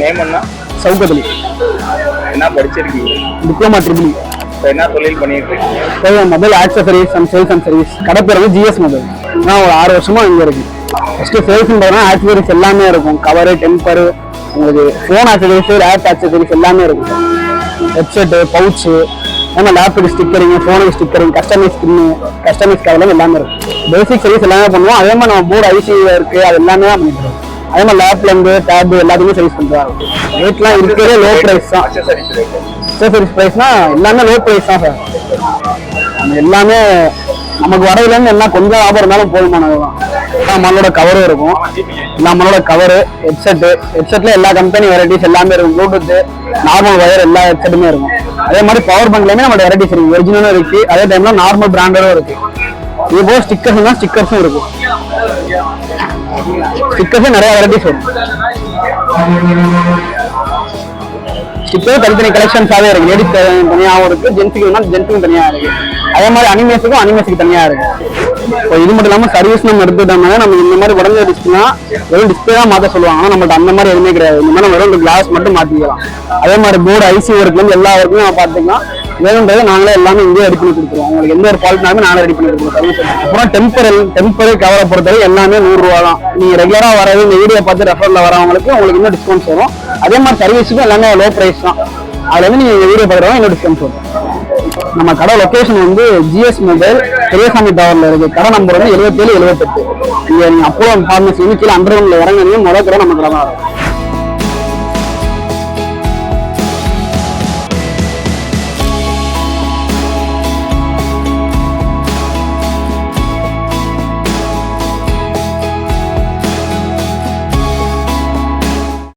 Name என்ன? சவுகதலி. என்ன படிச்சிருக்கீங்க? டிப்ளமா ட்ரிபிள் இப்போ என்ன தொழில் பண்ணிட்டு இருக்கீங்க mobile accessories and sales and service கடை பேர் வந்து ஜிஎஸ் மொபைல் நான் ஒரு ஆறு வருஷமா இங்க இருக்கு ஃபர்ஸ்ட் சேல்ஸ் பார்த்தீங்கன்னா ஆக்சசரிஸ் எல்லாமே இருக்கும். கவரு டெம்பரு உங்களுக்கு ஃபோன் ஆக்சசரிஸ் லேப் ஆக்சசரிஸ் எல்லாமே இருக்கும். ஹெட்செட்டு பவுச்சு நம்ம லேப்புக்கு ஸ்டிக்கரிங் ஃபோனுக்கு ஸ்டிக்கரிங் கஸ்டமைஸ் ஸ்கின்னு கஸ்டமைஸ் கவர்லாம் எல்லாமே இருக்கும். பேசிக் சர்வீஸ் எல்லாமே பண்ணுவோம். அதே மாதிரி நம்ம போர்டு ஐசி இருக்கு. அது எல்லாமே பண்ணிட்டு இருக்கோம் அதே மாதிரி லேப்ல டேப் எல்லாத்தையுமே சர்வீஸ் பண்ணுறாங்க ரேட்லாம் இருக்கிறதே லோ ப்ரைஸ் தான். அக்சசரிஸ் ரேட்டு ப்ரைஸ்னா எல்லாமே லோ ப்ரைஸ் தான் சார் எல்லாமே நமக்கு வரையிலேருந்து எல்லாம் கொஞ்சம் லாபம் இருந்தாலும் போதுமானது தான் நம்மளோட கவரும் இருக்கும். நம்மளோட கவரு ஹெட்செட்டு ஹெட்செட்டில் எல்லா கம்பெனி வெரைட்டிஸ் எல்லாமே இருக்கும். ப்ளூடூத்து நார்மல் ஒயர் எல்லா ஹெட்செட்டுமே இருக்கும். அதே மாதிரி பவர் பேங்க்லேயுமே நம்ம வெரைட்டிஸ் இருக்குது ஒரிஜினலும் இருக்குது அதே டைம்ல நார்மல் பிராண்டடும் இருக்குது இது போக ஸ்டிக்கர்ஸ் தான் ஸ்டிக்கர்ஸும் இருக்கும். ஸ்டிக்கர்ஸும் நிறைய வெரைட்டிஸ் வரும் ஸ்டிக்கர் தனித்தனி கலெக்ஷன்ஸாவே இருக்கு. லேடிஸ் தனியாகவும் இருக்கு. ஜென்ஸுக்கு வேணா ஜென்ஸுக்கும் தனியாக இருக்கு. அதே மாதிரி அனிமேஸுக்கும் அனிமேஸுக்கு தனியாக இருக்கு. இப்போ இது மட்டும் இல்லாமல் சர்வீஸ் நம்ம எடுத்துட்டோம்னா நம்ம இந்த மாதிரி உடஞ்ச டிஸ்பிளா வெறும் டிஸ்பிளே தான் மாற்ற சொல்லுவாங்க. ஆனால் நம்மள்ட்ட அந்த மாதிரி எதுவுமே கிடையாது. இந்த மாதிரி வெறும் கிளாஸ் மட்டும் மாற்றிக்கலாம் அதே மாதிரி போர்டு ஐசி ஒர்க்லேருந்து எல்லா ஒர்க்குமே நம்ம பார்த்துக்கலாம். வேணுன்றதை நாங்களே எல்லாமே இங்கே ரெடி பண்ணி கொடுத்துருவோம். உங்களுக்கு எந்த ஒரு ஃபால்ட்னாலுமே நாங்களே ரெடி பண்ணி கொடுத்துருவோம். அப்புறம் டெம்பரல் டெம்பரரி கவரை பொறுத்தவரை எல்லாமே நூறுரூவா தான் நீங்கள் ரெகுலராக வரது இந்த வீடியோ பார்த்து ரெஃபரில் வரவங்களுக்கு உங்களுக்கு இன்னும் டிஸ்கவுண்ட்ஸ் வரும். அதே மாதிரி சர்வீஸுக்கும் எல்லாமே லோ ப்ரைஸ் தான். அதில் வந்து நீங்கள் நீங்க வீடியோ பார்க்குறவங்க இன்னும் டிஸ்கவுண்ட்ஸ் வரும். நம்ம கடை லொக்கேஷன் வந்து ஜிஎஸ் மொபைல் பெரியசாமி டவர்ல இருக்கு. கடை நம்பர் வந்து எழுபத்தேழு எழுபத்தெட்டு நீங்கள் நீங்க அப்போ ஃபார்மசி வந்து கீழே அண்டர் கிரவுண்ட்ல இறங்குறீங்க முதல் கடை நம்ம கடை தான் இருக்கும்